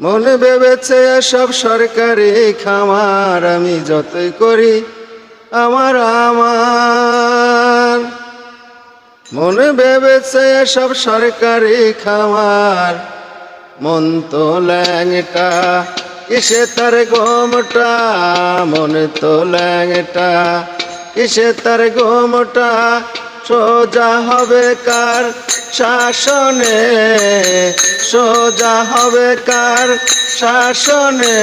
মনে ভেবেছে সব সরকারি খামার আমি যতই করি, আমার আমার। মনে ভেবেছে সব সরকারি খামার, মন তো ল্যাংটা, কিসে তার গোমটা? মনে তো ল্যাংটা, কিসে তার গোমটা? সোজা হবে কার শাসনে? সোজা হবে কার শাসনে?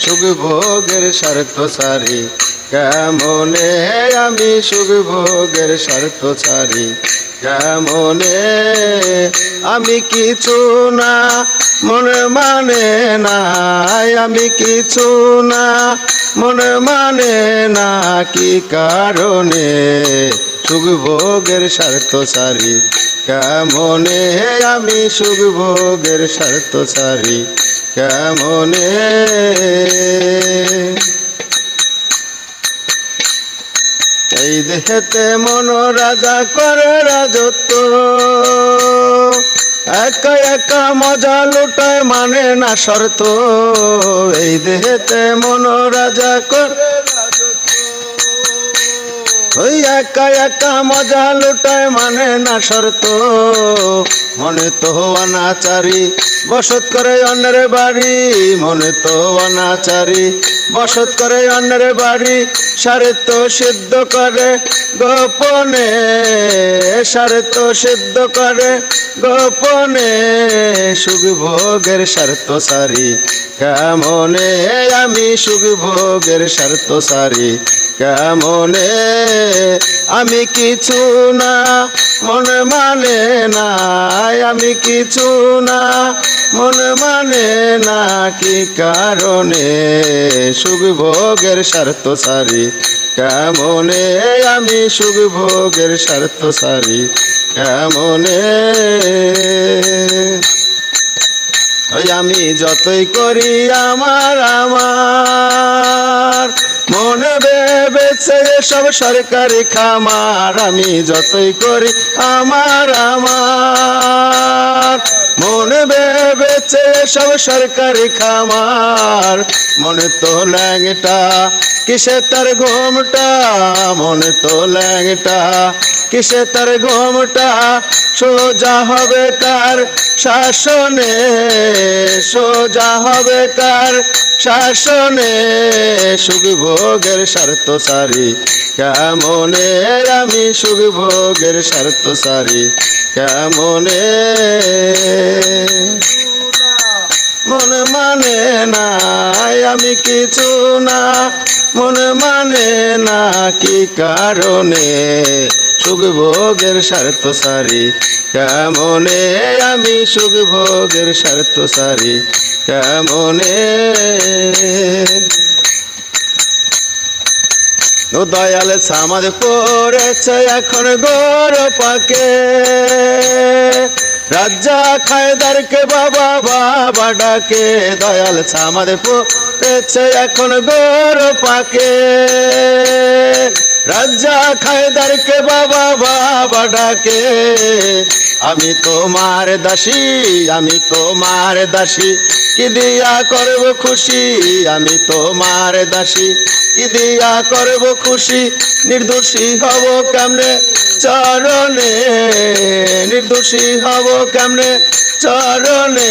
সুখ ভোগের স্বার্থ সারি কেমনে আমি সুখ ভোগের স্বার্থ সারি কেমনে আমি কিছু না, মনে মানে না আমি কিছু না, মনে মানে না কি কারণে? সুখ ভোগের স্বার্থ সারি কেমনে আমি সুখ ভোগের স্বার্থ সারি কেমনে? এই দেহেতে মন রাজা করে রাজত্ব। একা একা মজা লুটায় মানে না শর্ত। এই দেহেতে মন রাজা করে ওই একা একা মজা লুটায় মানে না শর্ত। মনে তো অনাচারি, বসত করে অন্যের বাড়ি। মনে তো অনাচারি, বসত করে অন্যের বাড়ি। সারে তো সিদ্ধ করে গোপনে। সারে তো সিদ্ধ করে, গোপনে সুখ ভোগের স্বার্থ সারি। কেমনে আমি সুখ ভোগের স্বার্থ সারি? কেমনে আমি কিছু না, মনে মানে না আমি কিছু না। মনে মানে না কি কারণে? সুখ ভোগের স্বার্থ সারি। কেমনে আমি সুখ ভোগের স্বার্থ সারি? কেমনে? ওই আমি যতই করি আমার আমার। মনে ভেবেছে সব সরকারি খামার। আমি যতই করি আমার আমার। মনে ভেবেছে সব সরকারি খামার। মনে তো ল্যাংটা কিসে তার ঘুমটা? মনে তো ল্যাংটা কিসে তার ঘুমটা? সোজা হবে কার শাসনে? সোজা হবে কার শাসনে? সুখ ভোগের স্বার্থ সারি। কেমনে আমি সুখ ভোগের স্বার্থ সারি? কেমনে? মনে মানে না আমি কিছু না। মনে মানে না কি কারণে? সুখ ভোগের স্বার্থ সারি, কেমনে? আমি সুখ ভোগের স্বার্থ সারি, কেমনে? ও দয়াল সামাদ পড়েছে এখন গোর পাকে। রাজা খায়দারকে বাবা বাবা ডাকে, দয়াল সামাদ পড়েছে এখন গোর পাকে। রাজা খায়দারকে বাবা বাবা ডাকে, আমি তোমার দাসী, আমি তোমার দাসী, কি দিয়া করব খুশি, আমি তোমার দাসী। কি দিয়া করব খুশি, নির্দোষী হব কেমনে? চরণে, নির্দোষী হব কেমনে? চরণে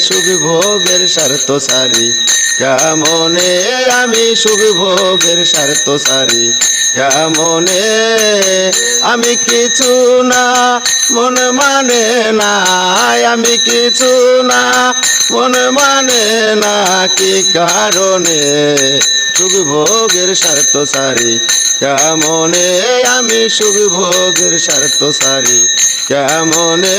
সুখ ভোগের স্বার্থ সারি। কেমনে আমি সুখ ভোগের স্বার্থ সারি? কেমনে আমি কিছু না, মন মানে না আমি কিছু না, মন মানে না, কি কারণে? সুখ ভোগের স্বার্থ সারি। কেমনে আমি সুখ ভোগের স্বার্থ সারি? কেমনে?